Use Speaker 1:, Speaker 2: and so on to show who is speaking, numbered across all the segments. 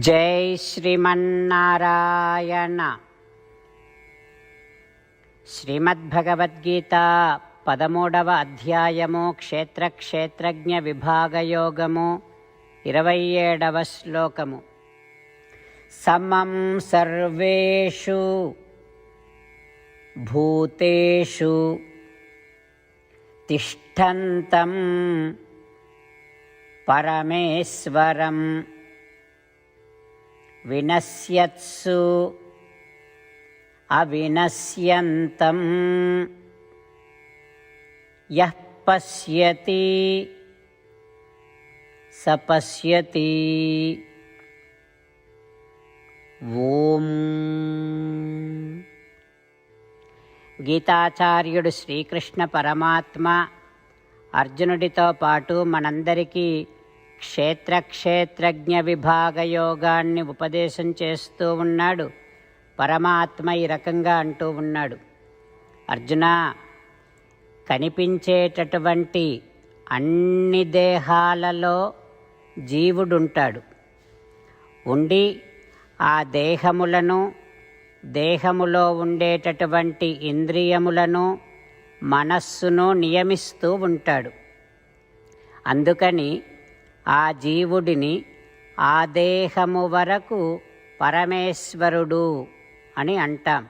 Speaker 1: జై శ్రీమన్నారాయణ శ్రీమద్భగవద్గీత పదమూడవ అధ్యాయము క్షేత్రక్షేత్రజ్ఞ విభాగయోగము ఇరవై ఏడవ శ్లోకము సమం సర్వేషు భూతేషు తిష్టంతం పరమేశ్వరం వినశ్యత్సు అవినశ్యంతం యః పశ్యతి. సపశ్యతి ఓం. గీతాచార్యుడు శ్రీకృష్ణ పరమాత్మ అర్జునుడితో పాటు మనందరికీ క్షేత్ర క్షేత్రజ్ఞ విభాగ యోగాన్ని ఉపదేశం చేస్తూ ఉన్నాడు. పరమాత్మ ఈ రకంగా అంటూ ఉన్నాడు. అర్జున కనిపించేటటువంటి అన్ని దేహాలలో జీవుడుంటాడు. ఉండి ఆ దేహములను దేహములో ఉండేటటువంటి ఇంద్రియములను మనస్సును నియమిస్తూ ఉంటాడు. అందుకని ఆ జీవుడిని ఆ దేహము వరకు పరమేశ్వరుడు అని అంటాం.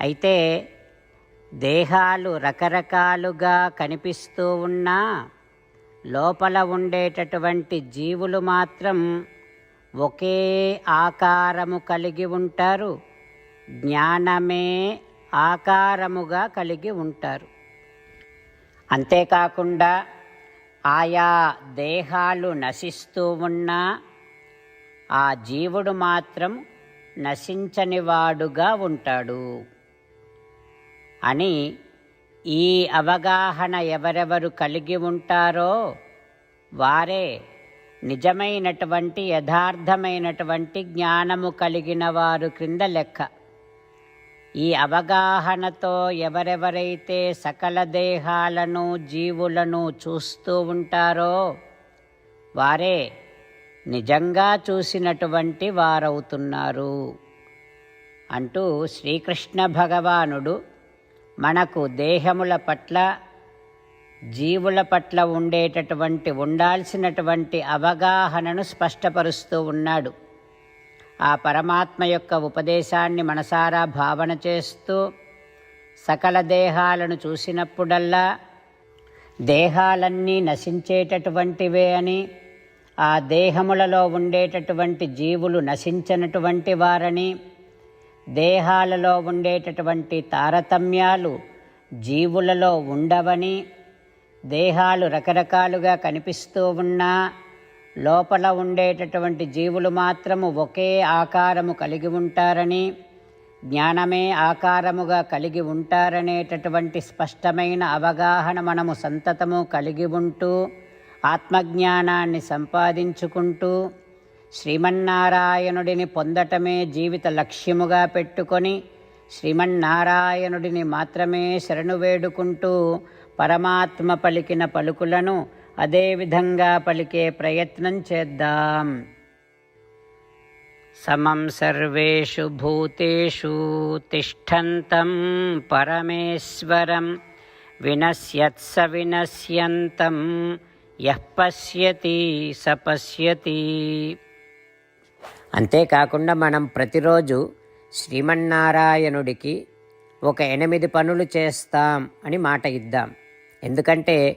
Speaker 1: అయితే దేహాలు రకరకాలుగా కనిపిస్తూ ఉన్నా లోపల ఉండేటటువంటి జీవులు మాత్రం ఒకే ఆకారము కలిగి ఉంటారు. జ్ఞానమే ఆకారముగా కలిగి ఉంటారు. అంతేకాకుండా ఆయా దేహాలు నశిస్తూ ఉన్నా ఆ జీవుడు మాత్రం నశించనివాడుగా ఉంటాడు. అని ఈ అవగాహన ఎవరెవరు కలిగి ఉంటారో వారే నిజమైనటువంటి యథార్థమైనటువంటి జ్ఞానము కలిగిన వారు క్రింద లెక్క. ఈ అవగాహనతో ఎవరెవరైతే సకల దేహాలను జీవులను చూస్తూ ఉంటారో వారే నిజంగా చూసినటువంటి వారవుతున్నారు. అంటూ శ్రీకృష్ణ భగవానుడు మనకు దేహముల పట్ల జీవుల పట్ల ఉండేటటువంటి ఉండాల్సినటువంటి అవగాహనను స్పష్టపరుస్తూ ఉన్నాడు. ఆ పరమాత్మ యొక్క ఉపదేశాన్ని మనసారా భావన చేస్తూ సకల దేహాలను చూసినప్పుడల్లా దేహాలన్నీ నశించేటటువంటివే అని ఆ దేహములలో ఉండేటటువంటి జీవులు నశించినటువంటి వారని దేహాలలో ఉండేటటువంటి తారతమ్యాలు జీవులలో ఉండవని దేహాలు రకరకాలుగా కనిపిస్తూ ఉన్నా లోపల ఉండేటటువంటి జీవులు మాత్రము ఒకే ఆకారము కలిగి ఉంటారని జ్ఞానమే ఆకారముగా కలిగి ఉంటారనేటటువంటి స్పష్టమైన అవగాహన మనము సంతతము కలిగి ఉంటూ ఆత్మజ్ఞానాన్ని సంపాదించుకుంటూ శ్రీమన్నారాయణుడిని పొందటమే జీవిత లక్ష్యముగా పెట్టుకొని శ్రీమన్నారాయణుడిని మాత్రమే శరణు వేడుకుంటూ పరమాత్మ పలికిన పలుకులను అదేవిధంగా పలికే ప్రయత్నం చేద్దాం. సమం సర్వేషు భూతేషు తిష్టంతం పరమేశ్వరం వినశ్యత్స వినశ్యంతం యః పశ్యతి స పశ్యతి. అంతేకాకుండా మనం ప్రతిరోజు శ్రీమన్నారాయణుడికి ఒక ఎనిమిది పనులు చేస్తాం అని మాట ఇద్దాం. ఎందుకంటే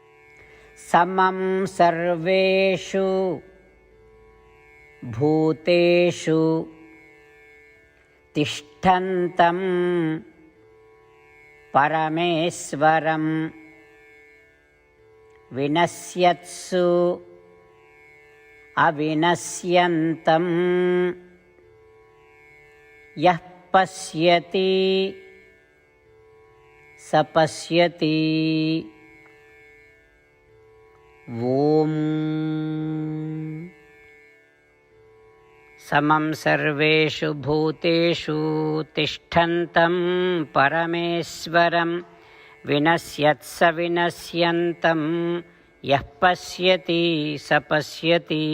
Speaker 1: समं सर्वेषु भूतेषु तिष्ठन्तं परमेश्वरं विनश्यत्सु अविनश्यन्तं यः पश्यति स पश्यति ॐ समं सर्वेषु भूतेषु तिष्ठन्तं परमेश्वरं। विनश्यत्स विनश्यन्तं यः पश्यति स पश्यति।